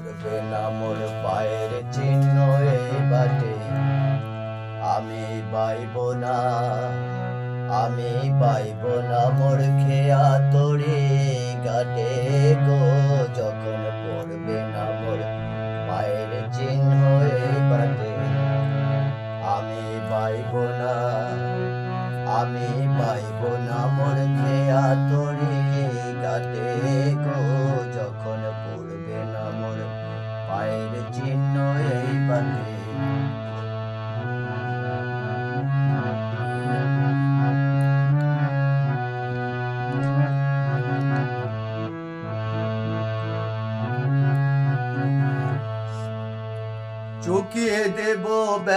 পড়বে না মোর পায়ের চিহ্ন এই বাটে। আমি পাইব না, আমি পাইব না মোর খেয়া তরি গাটে গো। যখন পড়বে না মোর পায়ের চিহ্ন এই বাটে। আমি পাইব না, আমি পাইব না মোর খেয়া তরি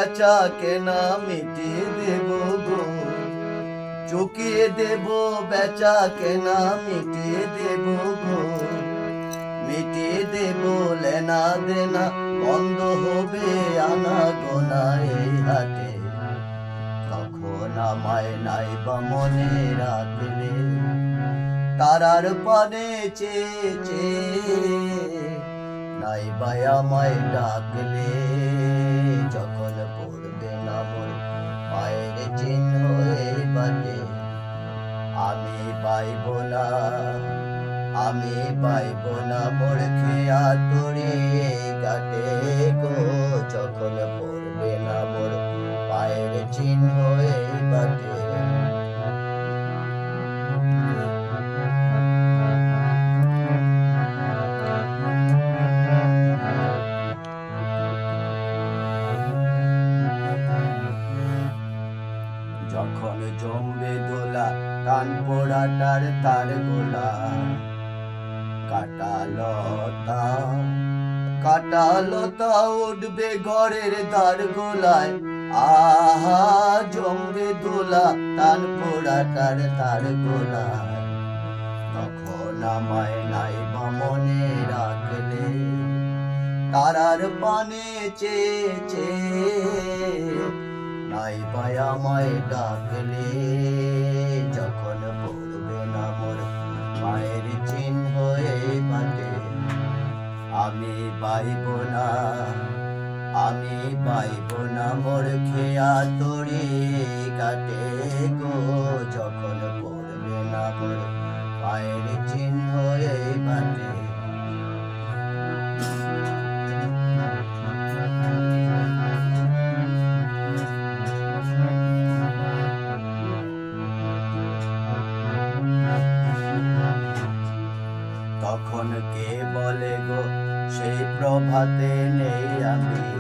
বেচা কেনা মিটিয়ে দেব গো। চুকিয়ে দেব বেচা কেনা মিটিয়ে দেব গো। মিটিয়ে দেব লেনা দেনা, বন্ধ হবে আনা গোনা এই হাটে। তখন আমায় নাই বা মনে রাখলে, তারার পানে চেয়ে চেয়ে নাই আমায় ডাকলে, যখন পড়বে না মোর পায়ের চিহ্ন বাটে আমি পাইব না, আমি পাইব না মোর খেয়া তরি গাটে গো, যখন পড়বে না মোর পায়ের চিহ্ন জমবে দোলা টান পোড়াটার তার গোলা। কাটালতা কাটালতা উঠবে ঘরের দ্বার গোলায়। আহা, জমবে দোলা টান পোড়াটার তার গোলায়। তখন আমায় নাই মনে রাখলে, তারার পানে চেয়ে চেয়ে নাই পায় আমায় ডাকলে। যখন পড়বে না মোর মায়ের চিহ্ন বাটে আমি পাইব না, আমি পাইব না মোর খেয়া তরি কাটে গো। যখন তখন কে বলে গো? সেই প্রভাতে নেই আমি।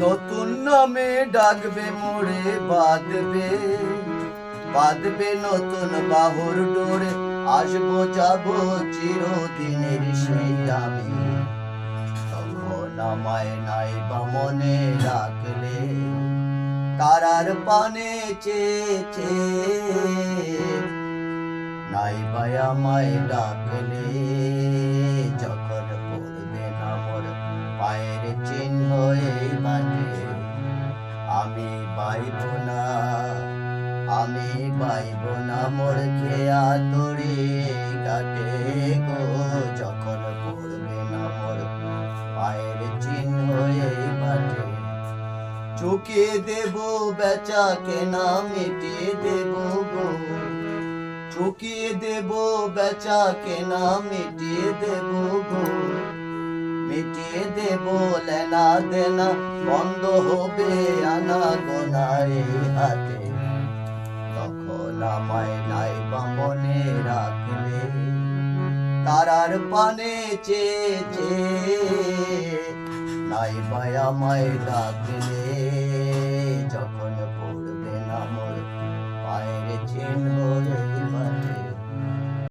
নতুন নামে ডাকবে, মোড়ে বাঁধবে। বাঁধবে নতুন বাহুর ডোরে। আসব, যাব চিরদিনের সেই আমি। নাই বা মনে রাখলে, তারার পানে চেয়ে চেয়ে নাই বায়া আমায় ডাকলে যখন পড়বে না মোর পায়ের চিহ্ন এই বাটে আমি পাইব না, আমি পাইব না মোর খেয়া তরি কাটে গো। যখন পড়বে না মোর পায়ের চিহ্ন এই বাটে চুকিয়ে দেব বেচা কেনা মিটিয়ে দেব চুকিয়ে দেব বেচা কেনা মিটিয়ে দেব গো। মিটিয়ে দেব, লেনা দেনা, বন্ধ হবে আনা গোনা এই হাতে। তখন আমায় নাই বা মনে রাখলে তারার পানে চেয়ে চেয়ে, নাই বা আমায় ডাকলে